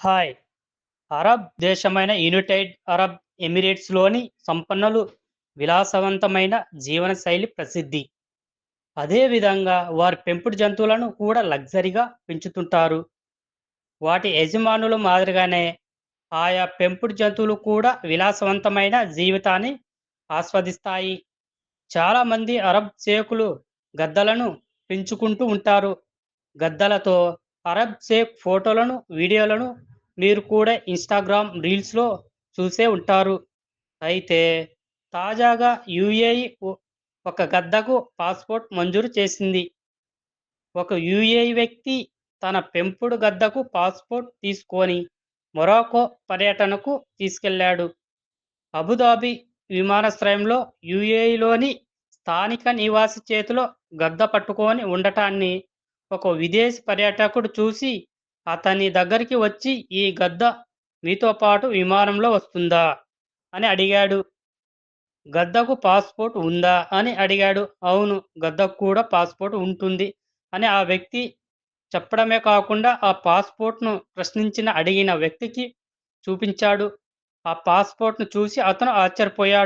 Hi! Arab దేశమైన United Arab ఎమిరేట్స్‌లోని సంపన్నులు విలాసవంతమైన జీవనశైలి ప్రసిద్ధి. అదేవిధంగా వారు వారి పెంపుడు జంతువులను కూడా లగ్జరీగా పెంచుతుంటారు. వాటి యజమానులు మాదిరిగానే ఆయా పెంపుడు జంతువులు కూడా విలాసవంతమైన జీవితాన్ని ఆస్వాదిస్తాయి. చాలామంది అరబ్ సేకులు గద్దలను పెంచుకుంటూ ఉంటారు. గద్దలతో అరబ్ సేక్ ఫోటోలను, వీడియోలను మీరు కూడా ఇన్‌స్టాగ్రామ్ రీల్స్‌లో చూసే ఉంటారు. అయితే తాజాగా యూఏఈ ఒక గద్దకు పాస్‌పోర్ట్ మంజూరు చేసింది. ఒక యుఏఈ వ్యక్తి తన పెంపుడు గద్దకు పాస్‌పోర్ట్ తీసుకొని మొరాకో పర్యటనకు తీసుకెళ్ళాడు. అబుదాబి విమానాశ్రయంలో యుఏఈలోని స్థానిక నివాసి చేతిలో గద్ద పట్టుకొని ఉండటాన్ని ఒక విదేశీ పర్యాటకుడు చూసి అతని దగ్గరికి వచ్చి "ఈ గద్ద మీతో పాటు విమానంలో వస్తుందా?" అని అడిగాడు. "గద్దకు పాస్‌పోర్ట్ ఉందా?" అని అడిగాడు. "అవును. గద్దకు కూడా పాస్‌పోర్ట్ ఉంటుంది" అని ఆ వ్యక్తి చెప్పడమే కాకుండా ఆ పాస్‌పోర్ట్‌ను ప్రశ్నించిన అడిగిన వ్యక్తికి చూపించాడు. ఆ పాస్‌పోర్ట్‌ను చూసి అతను ఆశ్చర్యపోయాడు.